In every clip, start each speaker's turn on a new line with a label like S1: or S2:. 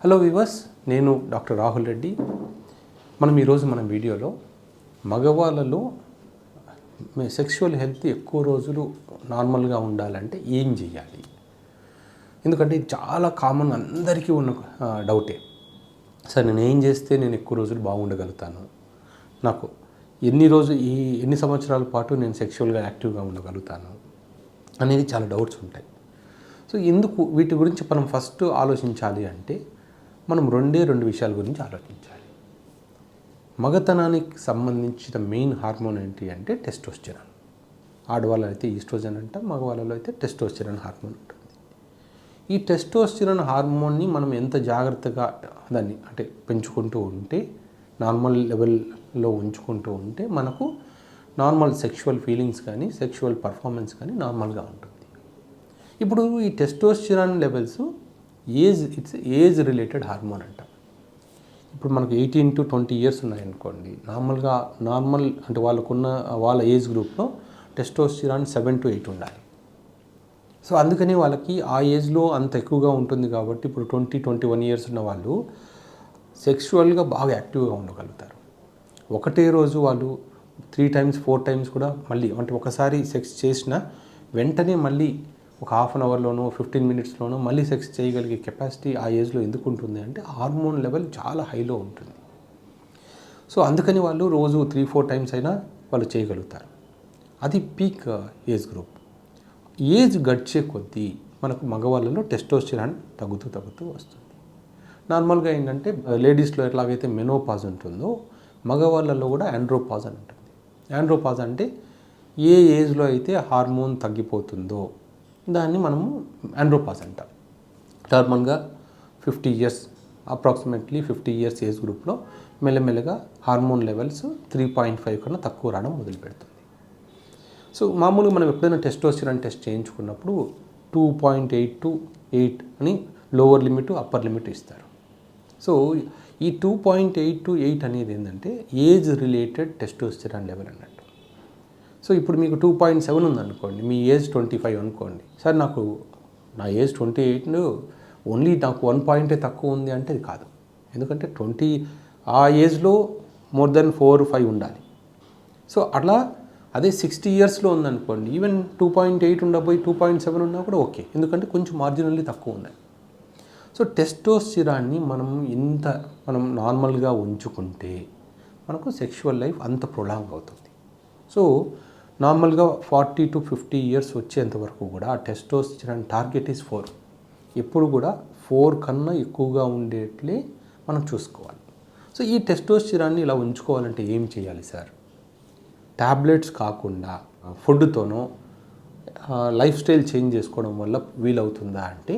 S1: Hello viewers నేను doctor Rahul Reddy. మనం ఈరోజు మన వీడియోలో మగవాళ్ళలో సెక్షువల్ హెల్త్ ఎక్కువ రోజులు నార్మల్గా ఉండాలంటే ఏం చేయాలి ఎందుకంటే చాలా కామన్ అందరికీ ఉన్న డౌటే సార్ నేను ఏం చేస్తే నేను ఎక్కువ రోజులు బాగుండగలుగుతాను? నాకు ఎన్ని రోజు ఈ ఎన్ని సంవత్సరాల పాటు నేను సెక్షువల్గా యాక్టివ్గా ఉండగలుగుతాను? అనేది చాలా డౌట్స్ ఉంటాయి. సో ఎందుకు వీటి గురించి మనం ఫస్ట్ ఆలోచించాలి అంటే మనం రెండే రెండు విషయాల గురించి ఆలోచించాలి. మగతనానికి సంబంధించిన మెయిన్ హార్మోన్ ఏంటి అంటే టెస్టోస్టెరాన్. ఆడవాళ్ళలో అయితే ఈస్ట్రోజన్ అంటాం మగవాళ్ళలో అయితే టెస్టోస్టెరాన్ హార్మోన్ ఉంటుంది. ఈ టెస్టోస్టిరాన్ హార్మోన్ని మనం ఎంత జాగ్రత్తగా దాన్ని అంటే పెంచుకుంటూ ఉంటే నార్మల్ లెవెల్లో ఉంచుకుంటూ ఉంటే మనకు నార్మల్ సెక్షువల్ ఫీలింగ్స్ కానీ సెక్షువల్ పర్ఫార్మెన్స్ కానీ నార్మల్గా ఉంటుంది. ఇప్పుడు ఈ testosterone levels age it's age related hormone అంట. ఇప్పుడు మనకు ఎయిటీన్ టు ట్వంటీ ఇయర్స్ ఉన్నాయనుకోండి నార్మల్గా నార్మల్ అంటే వాళ్ళకున్న వాళ్ళ ఏజ్ గ్రూప్లో టెస్టోస్టిరాన్ సెవెన్ టు ఎయిట్ ఉండాలి. సో అందుకని వాళ్ళకి ఆ ఏజ్లో అంత ఎక్కువగా ఉంటుంది కాబట్టి ఇప్పుడు ట్వంటీ ట్వంటీ వన్ ఇయర్స్ ఉన్న వాళ్ళు సెక్షువల్గా బాగా యాక్టివ్గా ఉండగలుగుతారు. ఒకటే రోజు వాళ్ళు త్రీ టైమ్స్ ఫోర్ టైమ్స్ కూడా మళ్ళీ అంటే ఒకసారి సెక్స్ చేసిన వెంటనే మళ్ళీ ఒక హాఫ్ అన్ అవర్లోనో ఫిఫ్టీన్ మినిట్స్లోనో మళ్ళీ సెక్స్ చేయగలిగే కెపాసిటీ ఆ ఏజ్లో ఎందుకు ఉంటుంది అంటే హార్మోన్ లెవెల్ చాలా హైలో ఉంటుంది. సో అందుకని వాళ్ళు రోజు త్రీ ఫోర్ టైమ్స్ అయినా వాళ్ళు చేయగలుగుతారు. అది పీక్ ఏజ్ గ్రూప్ ఏజ్ గడిచే కొద్దీ మనకు మగవాళ్ళలో టెస్టోస్టిరాన్ తగ్గుతూ తగ్గుతూ వస్తుంది. నార్మల్గా ఏంటంటే uh, లేడీస్లో ఎట్లాగైతే మెనోపాజ్ ఉంటుందో మగవాళ్ళలో కూడా ఆండ్రోపాజ్ అని ఉంటుంది. ఆండ్రోపాజ్ అంటే ఏ ఏజ్లో అయితే హార్మోన్ తగ్గిపోతుందో దాన్ని మనము ఆండ్రోపాస్ అంటాం. నార్మల్గా fifty years approximately fifty years age గ్రూప్లో మెల్లమెల్లగా hormone levels three point five కన్నా తక్కువ రావడం మొదలు పెడుతుంది సో మామూలుగా మనం ఎప్పుడైనా testosterone test చేయించుకున్నప్పుడు two point eight to eight అని లోవర్ లిమిట్ అప్పర్ లిమిట్ ఇస్తారు. సో ఈ two point eight to eight అనేది ఏంటంటే ఏజ్ రిలేటెడ్ టెస్టోస్టిరాన్ లెవెల్ అన్నట్టు. సో ఇప్పుడు మీకు టూ పాయింట్ సెవెన్ ఉందనుకోండి మీ ఏజ్ ట్వంటీ ఫైవ్ అనుకోండి. సార్ నాకు నా ఏజ్ ట్వంటీ ఎయిట్ ఓన్లీ నాకు వన్ పాయింటే తక్కువ ఉంది అంటే అది కాదు. ఎందుకంటే ట్వంటీ ఆ ఏజ్లో మోర్ దెన్ ఫోర్ ఫైవ్ ఉండాలి. సో అట్లా అదే సిక్స్టీ ఇయర్స్లో ఉందనుకోండి ఈవెన్ టూ పాయింట్ ఎయిట్ ఉండబోయి టూ పాయింట్ సెవెన్ ఉన్నా కూడా ఓకే ఎందుకంటే కొంచెం మార్జినల్లీ తక్కువ ఉన్నాయి. సో టెస్టోస్టిరాన్ని మనం ఇంత మనం నార్మల్గా ఉంచుకుంటే మనకు సెక్షువల్ లైఫ్ అంత ప్రొలాంగ్ అవుతుంది. సో నార్మల్గా ఫార్టీ టు ఫిఫ్టీ ఇయర్స్ వచ్చేంత వరకు కూడా ఆ టెస్టోస్టిరాన్ టార్గెట్ ఈస్ ఫోర్. ఎప్పుడు కూడా ఫోర్ కన్నా ఎక్కువగా ఉండేట్లే మనం చూసుకోవాలి. సో ఈ టెస్టోస్టిరాన్ని ఇలా ఉంచుకోవాలంటే ఏం చేయాలి సార్? ట్యాబ్లెట్స్ కాకుండా ఫుడ్తోనో లైఫ్ స్టైల్ చేంజ్ చేసుకోవడం వల్ల వీలవుతుందా అంటే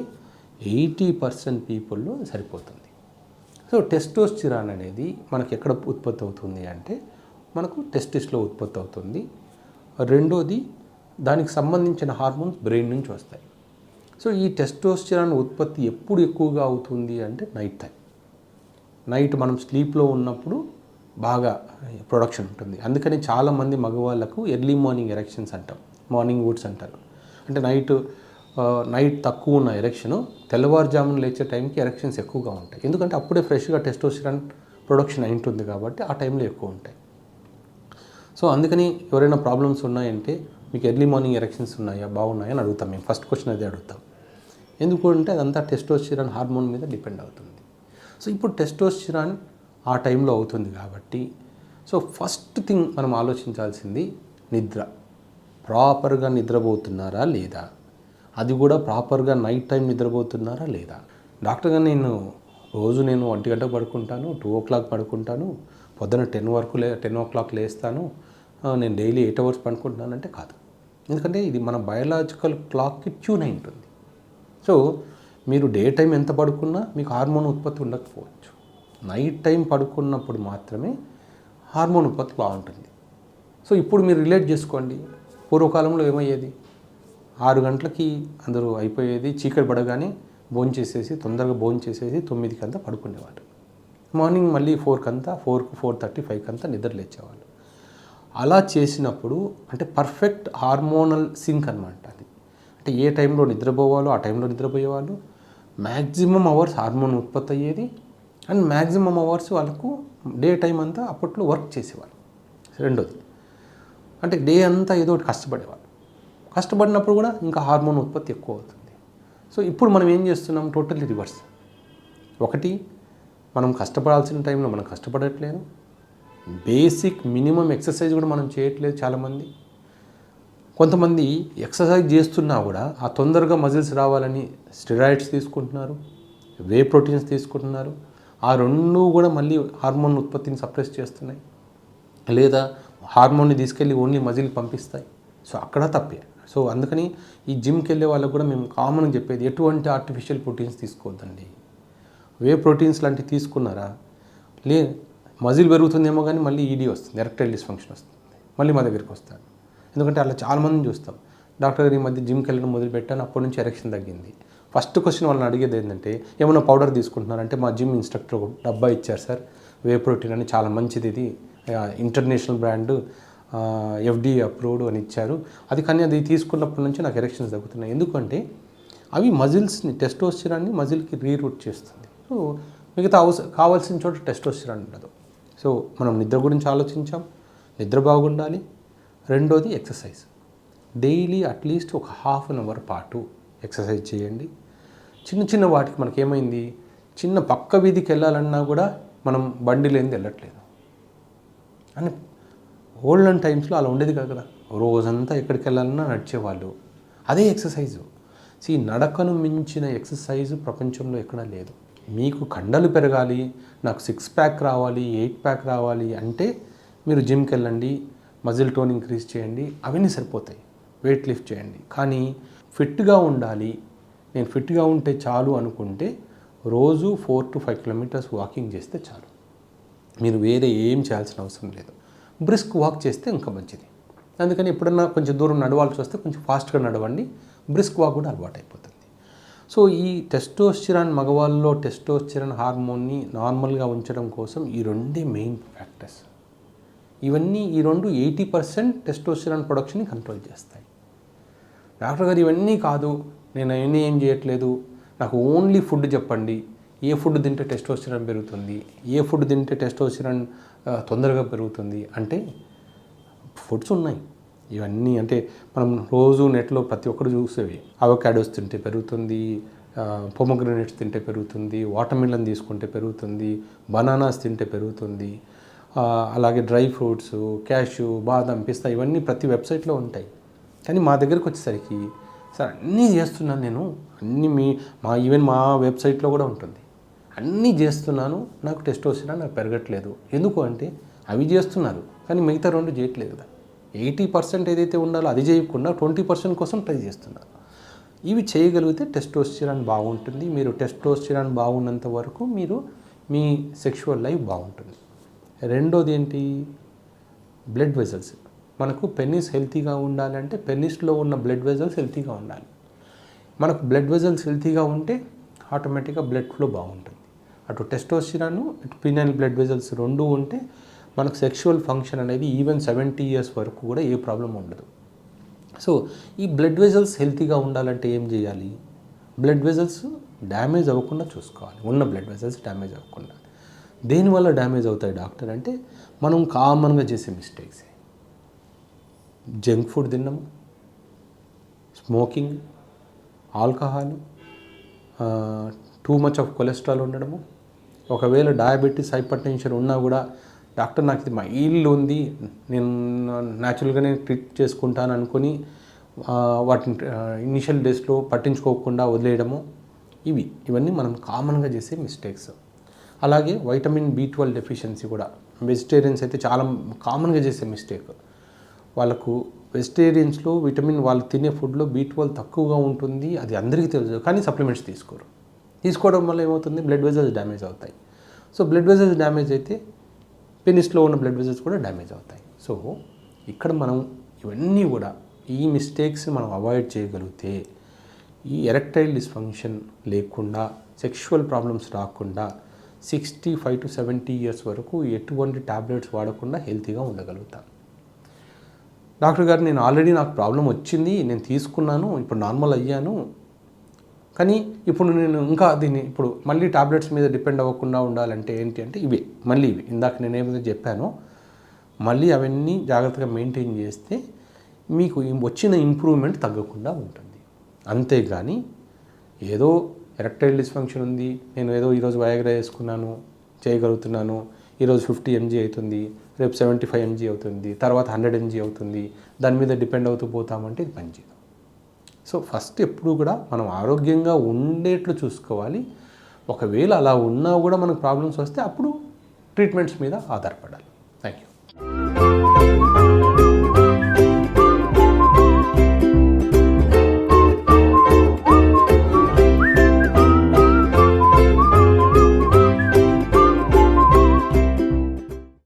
S1: ఎయిటీ పర్సెంట్ పీపుల్లో సరిపోతుంది. సో టెస్టోస్టిరాన్ అనేది మనకి ఎక్కడ ఉత్పత్తి అవుతుంది అంటే మనకు టెస్టిస్లో ఉత్పత్తి అవుతుంది. రెండోది దానికి సంబంధించిన హార్మోన్స్ బ్రెయిన్ నుంచి వస్తాయి. సో ఈ టెస్టోస్టిరాన్ ఉత్పత్తి ఎప్పుడు ఎక్కువగా అవుతుంది అంటే నైట్ టైం. నైట్ మనం స్లీప్లో ఉన్నప్పుడు బాగా ప్రొడక్షన్ ఉంటుంది. అందుకని చాలామంది మగవాళ్ళకు ఎర్లీ మార్నింగ్ ఎరెక్షన్స్ అంటాం. మార్నింగ్ వుడ్స్ అంటారు. అంటే నైట్ నైట్ తక్కువ ఉన్న ఎరెక్షన్ తెల్లవారుజామున లేచే టైంకి ఎరెక్షన్స్ ఎక్కువగా ఉంటాయి. ఎందుకంటే అప్పుడే ఫ్రెష్గా టెస్టోస్టిరాన్ ప్రొడక్షన్ అయి ఉంటుంది కాబట్టి ఆ టైంలో ఎక్కువ ఉంటాయి. సో అందుకని ఎవరైనా ప్రాబ్లమ్స్ ఉన్నాయంటే మీకు ఎర్లీ మార్నింగ్ ఎరెక్షన్స్ ఉన్నాయా? బాగున్నాయా? అని అడుగుతాం మేము. ఫస్ట్ క్వశ్చన్ అదే అడుగుతాం. ఎందుకు అంటే అదంతా టెస్టోస్టిరాన్ హార్మోన్ మీద డిపెండ్ అవుతుంది. సో ఇప్పుడు టెస్టోస్టిరాన్ ఆ టైంలో అవుతుంది కాబట్టి సో ఫస్ట్ థింగ్ మనం ఆలోచించాల్సింది నిద్ర. ప్రాపర్గా నిద్రపోతున్నారా లేదా? అది కూడా ప్రాపర్గా నైట్ టైం నిద్రపోతున్నారా లేదా? డాక్టర్ గారు నేను రోజు నేను ఒంటి గంట పడుకుంటాను టూ ఓ క్లాక్ పడుకుంటాను పొద్దున టెన్ వరకు లే టెన్ ఓ క్లాక్ లేస్తాను నేను డైలీ ఎయిట్ అవర్స్ పడుకుంటున్నానంటే కాదు. ఎందుకంటే ఇది మన బయలాజికల్ క్లాక్కి ట్యూన్ అయి ఉంటుంది. సో మీరు డే టైం ఎంత పడుకున్నా మీకు హార్మోన్ ఉత్పత్తి ఉండకపోవచ్చు. నైట్ టైం పడుకున్నప్పుడు మాత్రమే హార్మోన్ ఉత్పత్తి బాగుంటుంది. సో ఇప్పుడు మీరు రిలేట్ చేసుకోండి. పూర్వకాలంలో ఏమయ్యేది? ఆరు గంటలకి అందరూ అయిపోయేది చీకటి పడగానే భోజనం చేసేసి తొందరగా భోజనం చేసేసి తొమ్మిదికి అంతా పడుకునేవాళ్ళు మార్నింగ్ మళ్ళీ ఫోర్కి అంతా ఫోర్కి ఫోర్ థర్టీ ఫైవ్కి అంతా నిద్ర లేచేవాళ్ళు. అలా చేసినప్పుడు అంటే పర్ఫెక్ట్ హార్మోనల్ సింక్ అనమాట అది. అంటే ఏ టైంలో నిద్రపోవాలో ఆ టైంలో నిద్రపోయేవాళ్ళు మ్యాక్సిమం అవర్స్ హార్మోన్ ఉత్పత్తి అయ్యేది అండ్ మ్యాక్సిమం అవర్స్ వాళ్ళకు డే టైం అంతా అప్పట్లో వర్క్ చేసేవాళ్ళు. రెండోది. అంటే డే అంతా ఏదో ఒకటి కష్టపడేవాళ్ళు. కష్టపడినప్పుడు కూడా ఇంకా హార్మోన్ ఉత్పత్తి ఎక్కువ అవుతుంది. సో ఇప్పుడు మనం ఏం చేస్తున్నాం? టోటల్లీ రివర్స్ ఒకటి మనం కష్టపడాల్సిన టైంలో మనం కష్టపడట్లేదు. బేసిక్ మినిమం ఎక్సర్సైజ్ కూడా మనం చేయట్లేదు చాలామంది. కొంతమంది ఎక్సర్సైజ్ చేస్తున్నా కూడా ఆ తొందరగా మజిల్స్ రావాలని స్టెరాయిడ్స్ తీసుకుంటున్నారు వే ప్రోటీన్స్ తీసుకుంటున్నారు. ఆ రెండు కూడా మళ్ళీ హార్మోన్ ఉత్పత్తిని సప్రెస్ చేస్తున్నాయి. లేదా హార్మోన్ని తీసుకెళ్ళి ఓన్లీ మజిల్ పంపిస్తాయి. సో అక్కడ తప్పే. సో అందుకని ఈ జిమ్కి వెళ్ళే వాళ్ళకు కూడా మేము కామన్ చెప్పేది ఎటువంటి ఆర్టిఫిషియల్ ప్రోటీన్స్ తీసుకోవద్దండి. వే ప్రోటీన్స్ లాంటివి తీసుకున్నారా? లే మజిల్ పెరుగుతుందేమో కానీ మళ్ళీ ఈడీ వస్తుంది ఎరెక్టైల్ డిస్ఫంక్షన్ వస్తుంది. మళ్ళీ మా దగ్గరికి వస్తాడు. ఎందుకంటే అలా చాలామందిని చూస్తాం. డాక్టర్ గారు ఈ మధ్య జిమ్కి వెళ్ళడం మొదలు పెట్టాను అప్పటి నుంచి ఎరెక్షన్ తగ్గింది. ఫస్ట్ క్వశ్చన్ వాళ్ళని అడిగేది ఏంటంటే ఏమైనా పౌడర్ తీసుకుంటున్నారంటే మా జిమ్ ఇన్స్ట్రక్టర్ ఒక డబ్బా ఇచ్చారు సార్ వే ప్రోటీన్ అని చాలా మంచిది ఇది ఇంటర్నేషనల్ బ్రాండ్ ఎఫ్డి అప్రూవ్డ్ అని ఇచ్చారు. అది కానీ అది తీసుకున్నప్పటి నుంచి నాకు ఎరెక్షన్స్ తగ్గుతున్నాయి. ఎందుకంటే అవి మజిల్స్ని టెస్టోస్టిరాన్ని మజిల్కి రీరూట్ చేస్తుంది. సో మిగతా అవసరం కావాల్సిన చోట టెస్టోస్టిరాన్ ఉండదు. సో మనం నిద్ర గురించి ఆలోచించాం. నిద్ర బాగుండాలి. రెండోది ఎక్సర్సైజ్. డైలీ అట్లీస్ట్ ఒక హాఫ్ అన్ అవర్ పాటు ఎక్సర్సైజ్ చేయండి. చిన్న చిన్న వాటికి మనకేమైంది? చిన్న పక్క వీధికి వెళ్ళాలన్నా కూడా మనం బండి లేనిది వెళ్ళట్లేదు. అని ఓల్డెన్ టైమ్స్లో అలా ఉండేది కాదు కదా. రోజంతా ఎక్కడికి వెళ్ళాలన్నా నడిచేవాళ్ళు. అదే ఎక్సర్సైజు. సి నడకను మించిన ఎక్సర్సైజు ప్రపంచంలో ఎక్కడా లేదు. మీకు కండలు పెరగాలి నాకు సిక్స్ ప్యాక్ రావాలి ఎయిట్ ప్యాక్ రావాలి అంటే మీరు జిమ్కి వెళ్ళండి మజిల్ టోన్ ఇంక్రీజ్ చేయండి అవన్నీ సరిపోతాయి. వెయిట్ లిఫ్ట్ చేయండి. కానీ ఫిట్గా ఉండాలి. నేను ఫిట్గా ఉంటే చాలు అనుకుంటే రోజు four to five kilometres walking చేస్తే చాలు. మీరు వేరే ఏం చేయాల్సిన అవసరం లేదు. బ్రిస్క్ వాక్ చేస్తే ఇంకా మంచిది. అందుకని ఎప్పుడన్నా కొంచెం దూరం నడవాల్సి వస్తే కొంచెం ఫాస్ట్గా నడవండి. బ్రిస్క్ వాక్ కూడా అలవాటు అయిపోతుంది సో ఈ టెస్టోస్టిరాన్ మగవాళ్ళలో టెస్టోస్టిరాన్ హార్మోన్ని నార్మల్గా ఉంచడం కోసం ఈ రెండే మెయిన్ ఫ్యాక్టర్స్ ఇవన్నీ ఈ రెండు ఎయిటీ పర్సెంట్ టెస్టోస్టిరాన్ ప్రొడక్షన్ని కంట్రోల్ చేస్తాయి. డాక్టర్ గారు ఇవన్నీ కాదు నేను అవన్నీ ఏం చేయట్లేదు. నాకు ఓన్లీ ఫుడ్ చెప్పండి. ఏ ఫుడ్ తింటే టెస్టోస్టిరాన్ పెరుగుతుంది? ఏ ఫుడ్ తింటే టెస్టోస్టిరాన్ తొందరగా పెరుగుతుంది? అంటే ఫుడ్స్ ఉన్నాయి. ఇవన్నీ అంటే మనం రోజు నెట్లో ప్రతి ఒక్కరు చూసేవి. అవకాడోస్ తింటే పెరుగుతుంది పొమగ్రనేట్స్ తింటే పెరుగుతుంది వాటర్మిలన్ తీసుకుంటే పెరుగుతుంది బనానాస్ తింటే పెరుగుతుంది అలాగే డ్రై ఫ్రూట్స్ క్యాషు బాదం పిస్తా ఇవన్నీ ప్రతి వెబ్సైట్లో ఉంటాయి. కానీ మా దగ్గరకు వచ్చేసరికి సార్ అన్నీ చేస్తున్నాను నేను. అన్నీ మీ మా ఈవెన్ మా వెబ్సైట్లో కూడా ఉంటుంది. అన్నీ చేస్తున్నాను. నాకు టెస్ట్ వచ్చినా నాకు పెరగట్లేదు. ఎందుకు అంటే అవి చేస్తున్నారు. కానీ మిగతా రెండు చేయట్లేదు కదా. ఎయిటీ పర్సెంట్ ఏదైతే ఉండాలో అది చేయకుండా ట్వంటీ పర్సెంట్ కోసం ట్రై చేస్తున్నారు. ఇవి చేయగలిగితే టెస్టోస్టిరాన్ బాగుంటుంది. మీరు టెస్టోస్టిరాన్ బాగున్నంత వరకు మీరు మీ సెక్షువల్ లైఫ్ బాగుంటుంది. రెండోది ఏంటి? బ్లడ్ వెజల్స్ మనకు పెన్నిస్ హెల్తీగా ఉండాలంటే పెన్నిస్లో ఉన్న బ్లడ్ వెజల్స్ హెల్తీగా ఉండాలి. మనకు బ్లడ్ వెజల్స్ హెల్తీగా ఉంటే ఆటోమేటిక్గా బ్లడ్ ఫ్లో బాగుంటుంది. అటు టెస్టోస్టిరాను ఇటు పినల్ బ్లడ్ వెజల్స్ రెండు ఉంటే మనకు సెక్షువల్ ఫంక్షన్ అనేది ఈవెన్ సెవెంటీ ఇయర్స్ వరకు కూడా ఏ ప్రాబ్లం ఉండదు. సో ఈ బ్లడ్ వెజల్స్ హెల్తీగా ఉండాలంటే ఏం చేయాలి? బ్లడ్ వెజల్స్ డ్యామేజ్ అవ్వకుండా చూసుకోవాలి. ఉన్న బ్లడ్ వెజల్స్ డ్యామేజ్ అవ్వకుండా. దేనివల్ల డ్యామేజ్ అవుతాయి డాక్టర్ అంటే మనం కామన్గా చేసే మిస్టేక్స్ జంక్ ఫుడ్ తిన్నాము. Smoking alcohol too much of cholesterol ఉండడము. ఒకవేళ డయాబెటీస్ హైపర్ టెన్షన్ ఉన్నా కూడా డాక్టర్ నాకు ఇది మైల్డ్ ఉంది నేను న్యాచురల్గానే ట్రీట్ చేసుకుంటాను అనుకొని వాటిని ఇనిషియల్ డేస్లో పట్టించుకోకుండా వదిలేయడము ఇవి ఇవన్నీ మనం కామన్గా చేసే మిస్టేక్స్. అలాగే వైటమిన్ బి ట్వెల్వ్ డెఫిషియన్సీ కూడా వెజిటేరియన్స్ అయితే చాలా కామన్గా చేసే మిస్టేక్. వాళ్ళకు వెజిటేరియన్స్లో విటమిన్ వాళ్ళు తినే ఫుడ్లో బి ట్వెల్వ్ తక్కువగా ఉంటుంది అది అందరికీ తెలుసు కానీ సప్లిమెంట్స్ తీసుకోరు. తీసుకోవడం వల్ల ఏమవుతుంది? బ్లడ్ వెజల్స్ డ్యామేజ్ అవుతాయి. సో బ్లడ్ వెజల్స్ డ్యామేజ్ అయితే పెనిస్లో ఉన్న బ్లడ్ వెజల్స్ కూడా డ్యామేజ్ అవుతాయి. సో ఇక్కడ మనం ఇవన్నీ కూడా ఈ మిస్టేక్స్ మనం అవాయిడ్ చేయగలిగితే ఈ ఎరెక్టైల్ డిస్ఫంక్షన్ లేకుండా సెక్షువల్ ప్రాబ్లమ్స్ రాకుండా sixty five to seventy years వరకు ఎటువంటి టాబ్లెట్స్ వాడకుండా హెల్తీగా ఉండగలుగుతాం. డాక్టర్ గారు నేను ఆల్రెడీ నాకు ప్రాబ్లం వచ్చింది నేను తీసుకున్నాను ఇప్పుడు నార్మల్ అయ్యాను కానీ ఇప్పుడు నేను ఇంకా దీన్ని ఇప్పుడు మళ్ళీ టాబ్లెట్స్ మీద డిపెండ్ అవ్వకుండా ఉండాలంటే ఏంటి అంటే ఇవే మళ్ళీ ఇవి. ఇందాక నేను ఏమైతే చెప్పానో మళ్ళీ అవన్నీ జాగ్రత్తగా మెయింటైన్ చేస్తే మీకు వచ్చిన ఇంప్రూవ్మెంట్ తగ్గకుండా ఉంటుంది. అంతేగాని ఏదో ఎరెక్టైల్ డిస్ఫంక్షన్ ఉంది నేను ఏదో ఈరోజు వయాగ్రా వేసుకున్నాను చేయగలుగుతున్నాను ఈరోజు ఫిఫ్టీ ఎంజీ అవుతుంది రేపు సెవెంటీ ఫైవ్ ఎంజీ అవుతుంది తర్వాత హండ్రెడ్ ఎంజీ అవుతుంది దాని మీద డిపెండ్ అవుతూ పోతామంటే ఇది పనిచేయదు సో ఫస్ట్ ఎప్పుడు కూడా మనం ఆరోగ్యంగా ఉండేట్లు చూసుకోవాలి. ఒకవేళ అలా ఉన్నా కూడా మనకు ప్రాబ్లమ్స్ వస్తే అప్పుడు ట్రీట్మెంట్స్ మీద ఆధారపడాలి. Thank you